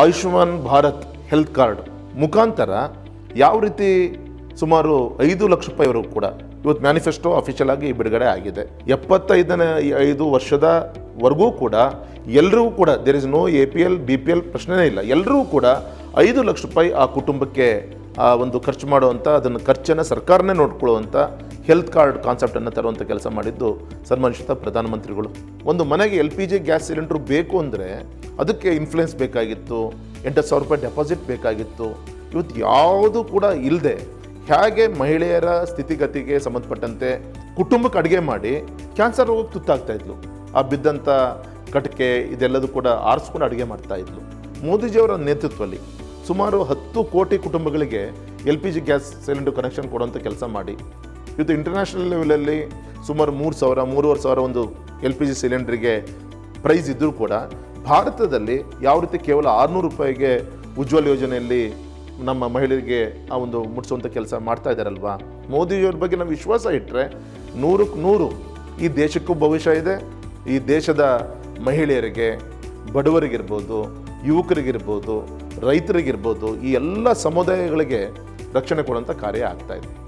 Ayushman Bharat health card ಮುಖಾಂತರ ಯಾವ ರೀತಿ ಸುಮಾರು ಐದು ಲಕ್ಷ ರೂಪಾಯಿವರೆಗೂ ಕೂಡ ಇವತ್ತು ಮ್ಯಾನಿಫೆಸ್ಟೋ ಅಫಿಷಿಯಲ್ ಆಗಿ ಬಿಡುಗಡೆ ಆಗಿದೆ. ಎಪ್ಪತ್ತೈದನೇ ಐದು ವರ್ಷದವರೆಗೂ ಕೂಡ ಎಲ್ಲರಿಗೂ ಕೂಡ there is no A P L B P L ಪ್ರಶ್ನೆನೇ ಇಲ್ಲ. ಎಲ್ಲರೂ ಕೂಡ ಐದು ಲಕ್ಷ ರೂಪಾಯಿ ಆ ಕುಟುಂಬಕ್ಕೆ ಆ ಒಂದು ಖರ್ಚು ಮಾಡುವಂಥ ಅದನ್ನು ಖರ್ಚನ್ನು ಸರ್ಕಾರನೇ ನೋಡ್ಕೊಳ್ಳುವಂಥ ಹೆಲ್ತ್ ಕಾರ್ಡ್ ಕಾನ್ಸೆಪ್ಟನ್ನು ತರುವಂಥ ಕೆಲಸ ಮಾಡಿದ್ದು ಸನ್ಮಾನಿಸಿದ ಪ್ರಧಾನಮಂತ್ರಿಗಳು. ಒಂದು ಮನೆಗೆ L P G gas cylinder ಬೇಕು ಅಂದರೆ ಅದಕ್ಕೆ ಇನ್ಫ್ಲುಯೆನ್ಸ್ ಬೇಕಾಗಿತ್ತು ಎಂಟು ಸಾವಿರ ರೂಪಾಯಿ ಡೆಪಾಸಿಟ್ ಬೇಕಾಗಿತ್ತು. ಇವತ್ತು ಯಾವುದು ಕೂಡ ಇಲ್ಲದೆ ಹೇಗೆ ಮಹಿಳೆಯರ ಸ್ಥಿತಿಗತಿಗೆ ಸಂಬಂಧಪಟ್ಟಂತೆ ಕುಟುಂಬಕ್ಕೆ ಅಡುಗೆ ಮಾಡಿ ಕ್ಯಾನ್ಸರ್ ರೋಗಕ್ಕೆ ತುತ್ತಾಗ್ತಾ ಇದ್ಲು. ಆ ಬಿದ್ದಂಥ ಕಟಕೆ ಇದೆಲ್ಲದೂ ಕೂಡ ಆರಿಸ್ಕೊಂಡು ಅಡುಗೆ ಮಾಡ್ತಾ ಇದ್ಲು. ಮೋದಿಜಿಯವರ ನೇತೃತ್ವದಲ್ಲಿ ಸುಮಾರು ಹತ್ತು ಕೋಟಿ ಕುಟುಂಬಗಳಿಗೆ L P G gas cylinder connection ಕೊಡುವಂಥ ಕೆಲಸ ಮಾಡಿ. ಇವತ್ತು ಇಂಟರ್ನ್ಯಾಷನಲ್ ಲೆವೆಲಲ್ಲಿ ಸುಮಾರು ಮೂರು ಸಾವಿರ, ಮೂರುವರೆ ಸಾವಿರ ಒಂದು ಎಲ್ ಪಿ ಜಿ ಸಿಲಿಂಡ್ರಿಗೆ ಪ್ರೈಸ್ ಇದ್ದರೂ ಕೂಡ ಭಾರತದಲ್ಲಿ ಯಾವ ರೀತಿ ಕೇವಲ ಆರುನೂರು ರೂಪಾಯಿಗೆ ಉಜ್ವಲ್ ಯೋಜನೆಯಲ್ಲಿ ನಮ್ಮ ಮಹಿಳೆಯರಿಗೆ ಆ ಒಂದು ಮುಟ್ಸುವಂಥ ಕೆಲಸ ಮಾಡ್ತಾ ಇದ್ದಾರಲ್ವಾ ಮೋದಿಯವ್ರ ಬಗ್ಗೆ ನಾವು ವಿಶ್ವಾಸ ಇಟ್ಟರೆ ನೂರಕ್ಕೆ ನೂರು ಈ ದೇಶಕ್ಕೂ ಭವಿಷ್ಯ ಇದೆ, ಈ ದೇಶದ ಮಹಿಳೆಯರಿಗೆ, ಬಡವರಿಗಿರ್ಬೋದು, ಯುವಕರಿಗಿರ್ಬೋದು, ರೈತರಿಗಿರ್ಬೋದು ಈ ಎಲ್ಲ ಸಮುದಾಯಗಳಿಗೆ ರಕ್ಷಣೆ ಕೊಡುವಂಥ ಕಾರ್ಯ ಆಗ್ತಾಯಿದೆ